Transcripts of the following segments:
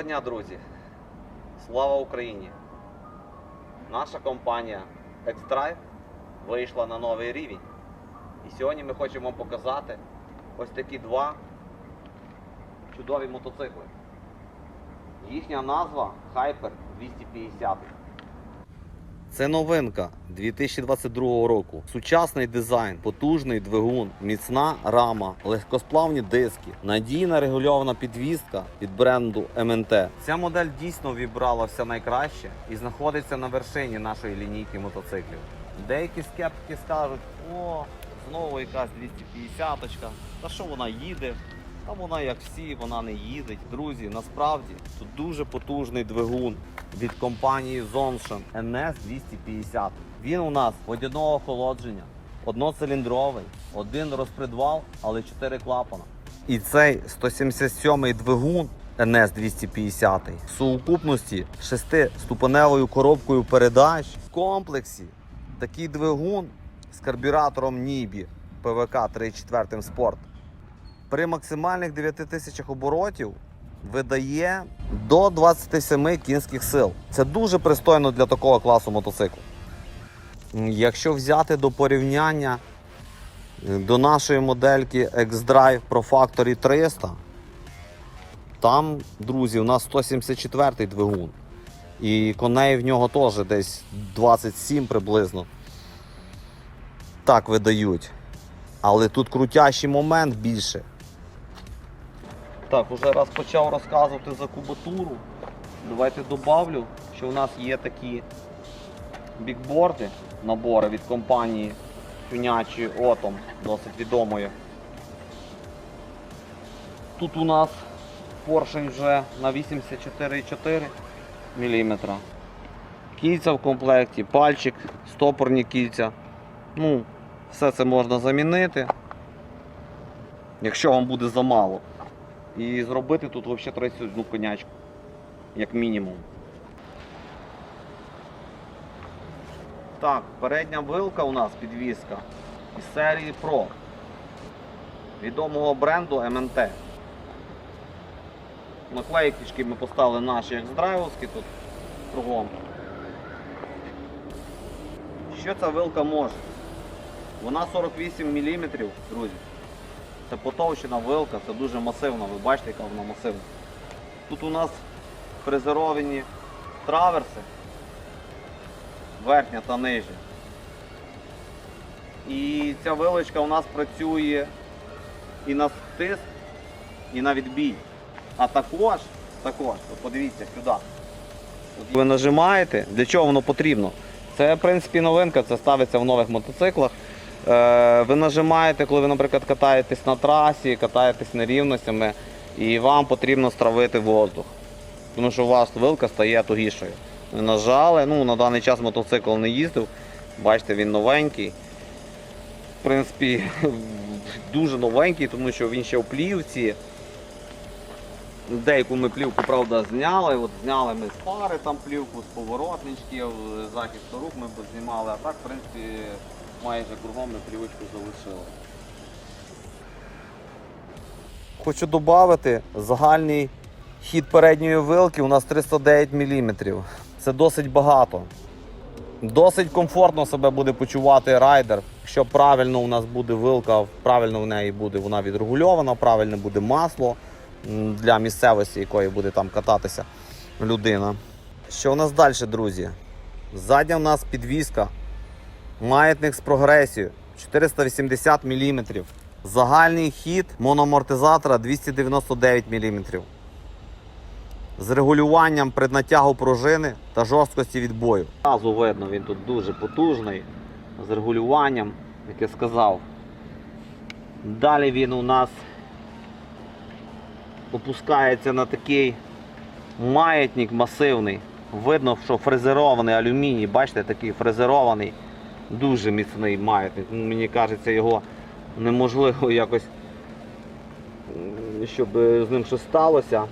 Доброго дня, друзі! Слава Україні! Наша компанія X-Drive вийшла на новий рівень. І сьогодні ми хочемо вам показати ось такі два чудові мотоцикли. Їхня назва Hyper 250. Це новинка 2022 року. Сучасний дизайн, потужний двигун, міцна рама, легкосплавні диски, надійна регульована підвізка від бренду МНТ. Ця модель дійсно вібрала все найкраще і знаходиться на вершині нашої лінійки мотоциклів. Деякі скептики скажуть, о, знову якась 250-очка, та що вона їде? А вона, як всі, вона не їздить. Друзі, насправді тут дуже потужний двигун від компанії Zonshine NS 250. Він у нас водяного охолодження, одноциліндровий, один розпредвал, але 4 клапана. І цей 177 двигун NS 250 в сукупності з 6-ступеневою коробкою передач в комплексі такий двигун з карбюратором Нібі ПВК 3.4 Sport при максимальних 9 тисячах оборотів видає до 27 кінських сил. Це дуже пристойно для такого класу мотоциклу. Якщо взяти до порівняння е, до нашої модельки X-Drive Pro Factory 300, там, друзі, у нас 174 двигун. І коней в нього теж десь 27 приблизно. Так видають. Але тут крутящий момент більше. Так, уже раз почав розказувати за кубатуру. Давайте добавлю, що у нас є такі бікборди, набори від компанії Тюнячої Отом, досить відомої. Тут у нас поршень вже на 84,4 мм. Кільця в комплекті, пальчик, стопорні кільця. Ну, все це можна замінити, якщо вам буде замало. І зробити тут взагалі 31 конячку, як мінімум. Так, передня вилка у нас підвіска із серії Pro відомого бренду МНТ. Наклейки ми поставили наші як здрайвовські тут кругом. Що ця вилка може? Вона 48 мм, друзі. Це потовщена вилка, це дуже масивна, ви бачите, яка вона масивна. Тут у нас фрезеровані траверси, верхня та нижня. І ця вилочка у нас працює і на стиск, і на відбій. А також, також, подивіться сюди. Ви нажимаєте, для чого воно потрібно? Це, в принципі, новинка, це ставиться в нових мотоциклах. Е, ви нажимаєте, коли ви, наприклад, катаєтесь на трасі, катаєтесь нерівностями, і вам потрібно стравити воздух. Тому що у вас вилка стає тугішою. Ви нажали, ну, на даний час мотоцикл не їздив. Бачите, він новенький. В принципі, дуже новенький, тому що він ще в плівці. Деяку ми плівку, правда, зняли. От зняли ми з фари там плівку, з поворотничків, з захисту рук ми б знімали, а так, в принципі, майже кругом ми плівочку залишили. Хочу додати загальний хід передньої вилки у нас 309 мм. Це досить багато. Досить комфортно себе буде почувати райдер. Якщо правильно у нас буде вилка, правильно в неї буде вона відрегульована, правильне буде масло для місцевості, якої буде там кататися людина. Що у нас далі, друзі? Задня у нас підвіска, маятник з прогресією 480 мм. Загальний хід мономортизатора 299 мм. З регулюванням преднатягу пружини та жорсткості відбою. Зразу видно, він тут дуже потужний. З регулюванням, як я сказав. Далі він у нас опускається на такий маятник масивний. Видно, що фрезерований алюміній, бачите, такий фрезерований, дуже міцний маятник. Мені кажеться, його неможливо якось, щоб е, з ним щось сталося.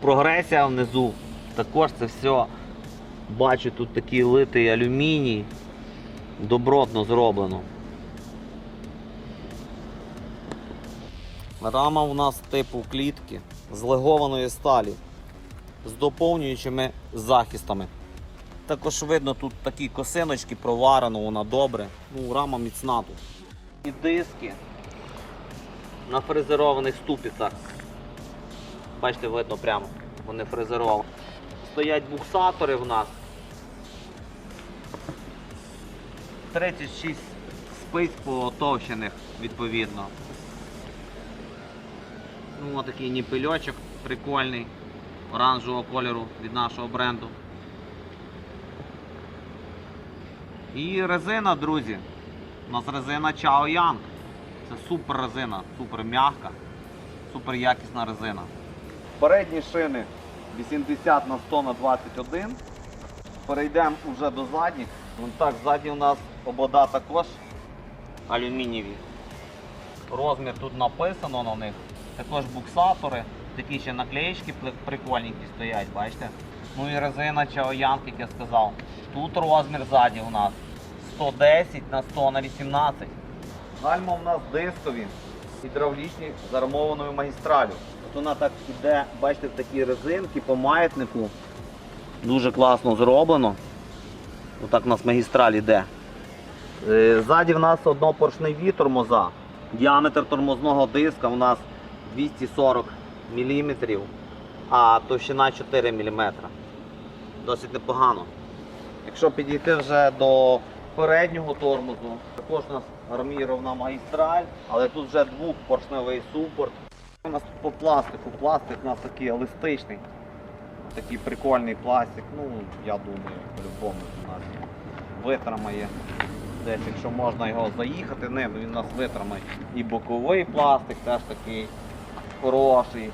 Прогресія внизу. Також це все. Бачу, тут такий литий алюміній. Добротно зроблено. Рама у нас типу клітки з легованої сталі з доповнюючими захистами. Також видно тут такі косиночки, проварено, вона добре. Ну, рама міцна тут. І диски на фрезерованих ступицях. Бачите, видно прямо, вони фрезеровані. Стоять буксатори в нас. 36 спиць потовщених відповідно. Ну, такий ніпельочок прикольний, оранжевого кольору від нашого бренду. І резина, друзі. У нас резина Chao Yang. Це супер резина, супер м'яка, супер якісна резина. Передні шини 80 на 100 на 21. Перейдемо вже до задніх. Вон так, ззаді у нас обода також алюмінієві. Розмір тут написано на них. Також буксатори, такі ще наклеїчки прикольненькі стоять, бачите? Ну і резина Чаоянг, як я сказав. Тут розмір ззаді у нас 110 на 100 на 18. Гальма у нас дискові, гідравлічні з армованою магістралю. От вона так іде, бачите, в такі резинки по маятнику. Дуже класно зроблено. Отак у нас магістраль іде. Е, Ззаді в нас однопоршневі тормоза. Діаметр тормозного диска у нас 240 мм, а товщина 4 мм. Досить непогано. Якщо підійти вже до переднього тормозу, також у нас армірована магістраль, але тут вже двохпоршневий супорт. У нас тут по пластику. Пластик у нас такий еластичний. Такий прикольний пластик. Ну, я думаю, по-любому у нас витримає. Десь, якщо можна його заїхати ним, він у нас витримає. І боковий пластик теж такий хороший.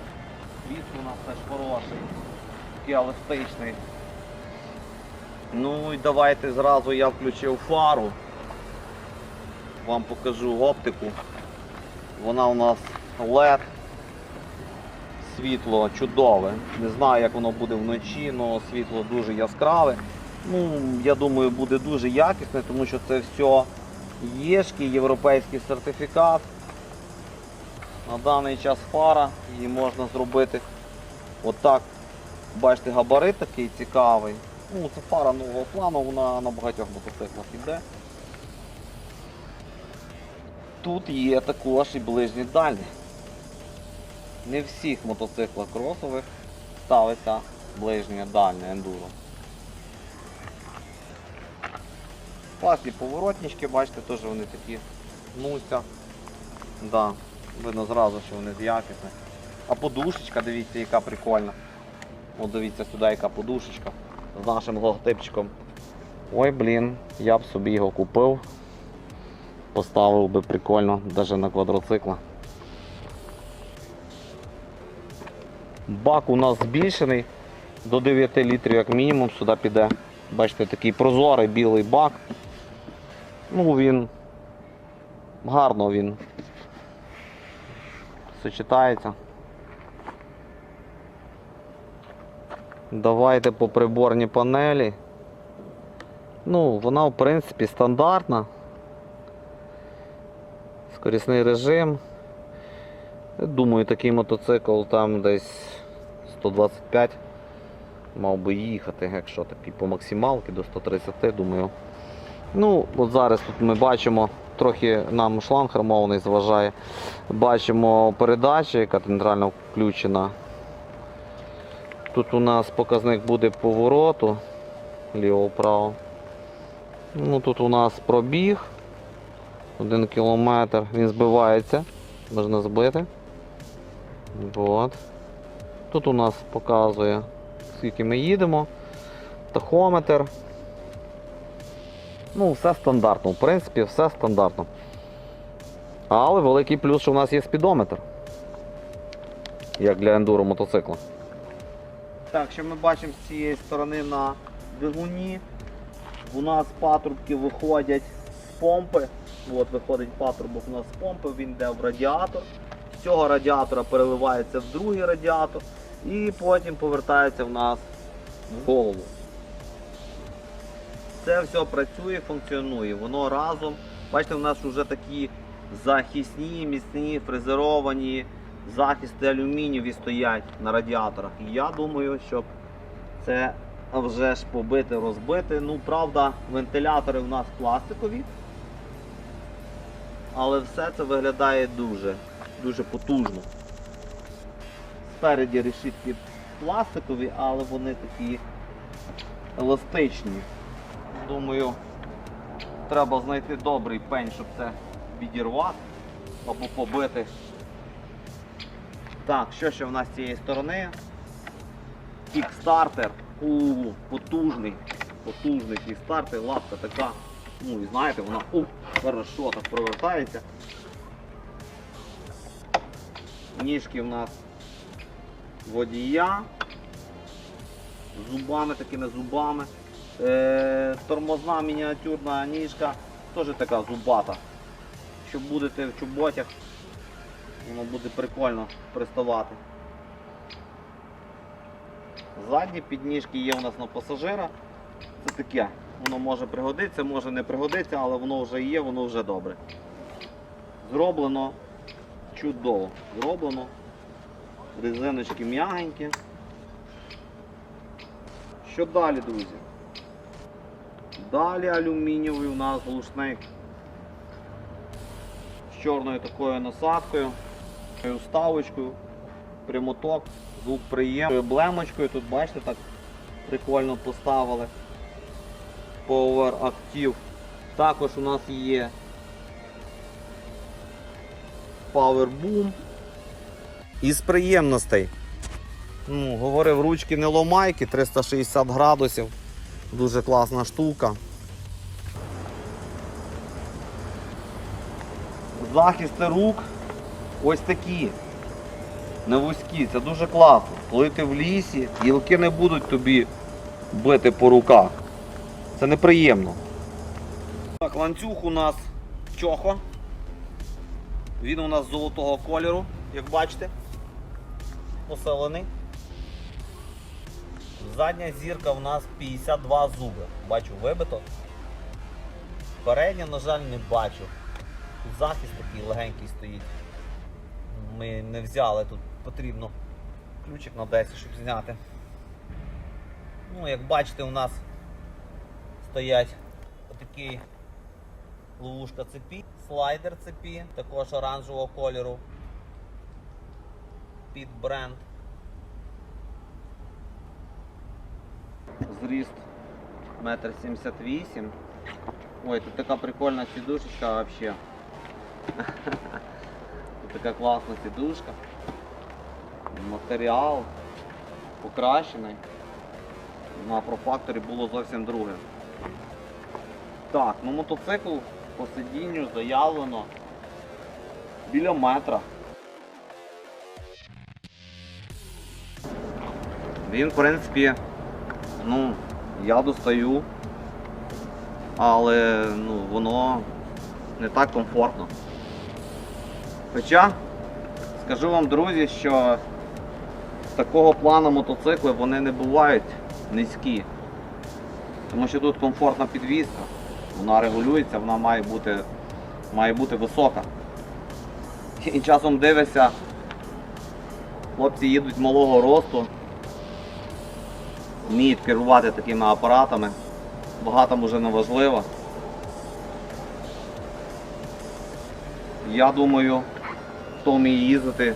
Віск у нас теж хороший, такий еластичний. Ну і давайте зразу я включив фару. Вам покажу оптику. Вона у нас LED. Світло чудове. Не знаю, як воно буде вночі, але світло дуже яскраве. Ну, я думаю, буде дуже якісне, тому що це все єшки, європейський сертифікат. На даний час фара, її можна зробити отак. Бачите, габарит такий цікавий. Ну, це фара нового плану, вона на багатьох мотоциклах іде. Тут є також і ближні дальні. Не всіх мотоциклах кросових ставиться ближнє дальнє ендуро. Класні поворотнички, бачите, теж вони такі гнуться. Да, видно зразу, що вони з якісних. А подушечка, дивіться, яка прикольна. От дивіться сюди, яка подушечка з нашим логотипчиком. Ой, блін, я б собі його купив. Поставив би прикольно, навіть на квадроцикла. Бак у нас збільшений до 9 літрів, як мінімум, сюди піде. Бачите, такий прозорий білий бак. Ну він гарно він сочетається. Давайте по приборній панелі. Ну, вона в принципі стандартна. Скорісний режим. Думаю, такий мотоцикл там десь 125 мав би їхати, якщо такий по максималки до 130, думаю. Ну, от зараз тут ми бачимо, трохи нам шланг армований заважає. Бачимо передачу, яка центрально включена. Тут у нас показник буде повороту ліво-право. Ну, тут у нас пробіг. Один кілометр. Він збивається. Можна збити. От. Тут у нас показує, скільки ми їдемо. Тахометр. Ну, все стандартно. В принципі, все стандартно. Але великий плюс, що у нас є спідометр. Як для ендуро мотоцикла. Так, що ми бачимо з цієї сторони на двигуні. У нас патрубки виходять з помпи. От виходить патрубок у нас з помпи, він йде в радіатор. З цього радіатора переливається в другий радіатор і потім повертається в нас в голову. Це все працює, функціонує. Воно разом. Бачите, у нас вже такі захисні, міцні, фрезеровані, захисти алюмінієві стоять на радіаторах. І я думаю, щоб це вже ж побити, розбити. Ну, правда, вентилятори в нас пластикові. Але все це виглядає дуже, дуже потужно. Спереді решітки пластикові, але вони такі еластичні. Думаю, треба знайти добрий пень, щоб це відірвати або побити. Так, що ще в нас з цієї сторони? Кікстартер. У, потужний. Потужний кікстартер, лапка така. Ну і знаєте, вона у, хорошо так провертається. Ніжки в нас водія. Зубами, такими зубами. Е, тормозна мініатюрна ніжка, теж така зубата. Якщо будете в чоботях, воно буде прикольно приставати. Задні підніжки є у нас на пасажира. Це таке. Воно може пригодитися, може не пригодитися, але воно вже є, воно вже добре. Зроблено чудово. Зроблено. Резиночки м'ягенькі. Що далі, друзі? Далі алюмінієвий у нас глушник з чорною такою насадкою, вставочкою, прямоток, звук приємний, блемочкою. Тут бачите, так прикольно поставили. Power Active. Також у нас є Power Boom. Із приємностей. Ну, говорив, ручки не ломайки, 360 градусів. Дуже класна штука. Захисти рук ось такі. Не вузькі, це дуже класно. Коли ти в лісі, гілки не будуть тобі бити по руках. Це неприємно. Так, ланцюг у нас чохо. Він у нас золотого кольору, як бачите. Поселений. Задня зірка в нас 52 зуби. Бачу вибито. Передня, на жаль, не бачу. Тут захист такий легенький стоїть. Ми не взяли, тут потрібно ключик на 10, щоб зняти. Ну, як бачите, у нас стоять отакий ловушка цепі, слайдер цепі, також оранжевого кольору під бренд. Зріст 1,78 м. Ой, тут така прикольна сідушечка вообще. Така класна сідушка. Матеріал покращений. На профакторі було зовсім друге. Так, ну мотоцикл по сидінню заявлено біля метра. Він, в принципі, ну, я достаю, але ну, воно не так комфортно. Хоча, скажу вам, друзі, що такого плану мотоцикли вони не бувають низькі. Тому що тут комфортна підвізка, вона регулюється, вона має бути, має бути висока. І часом дивишся, хлопці їдуть малого росту, вміють керувати такими апаратами. Багато вже не важливо. Я думаю, хто вміє їздити,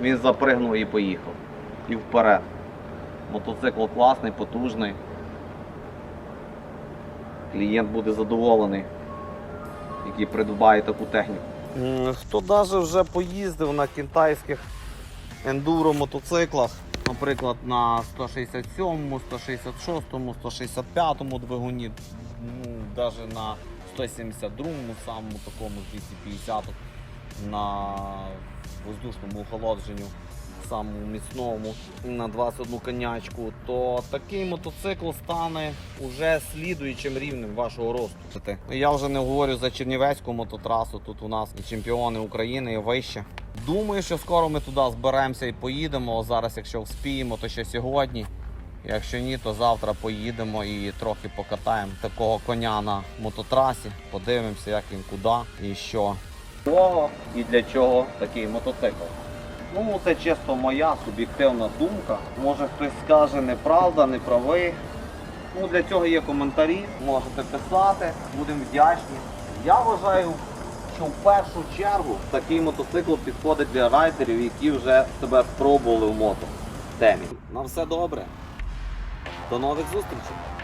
він запригнув і поїхав. І вперед. Мотоцикл класний, потужний. Клієнт буде задоволений, який придбає таку техніку. Хто навіть вже поїздив на китайських ендуро мотоциклах, наприклад, на 167, 166, 165 двигуні, ну, навіть на 172-му, самому такому 250 на воздушному охолодженню, самому міцному на 21 конячку, то такий мотоцикл стане уже слідуючим рівнем вашого росту. Я вже не говорю за Чернівецьку мототрасу, тут у нас і чемпіони України, і вище. Думаю, що скоро ми туди зберемося і поїдемо. Зараз, якщо вспіємо, то ще сьогодні. Якщо ні, то завтра поїдемо і трохи покатаємо такого коня на мототрасі. Подивимося, як він куди і що. Кого і для чого такий мотоцикл? Ну, це чисто моя суб'єктивна думка. Може хтось скаже неправда, не правий. Ну, для цього є коментарі, можете писати, будемо вдячні. Я вважаю, що в першу чергу такий мотоцикл підходить для райдерів, які вже себе спробували в мото темі. На все добре. До нових зустрічей!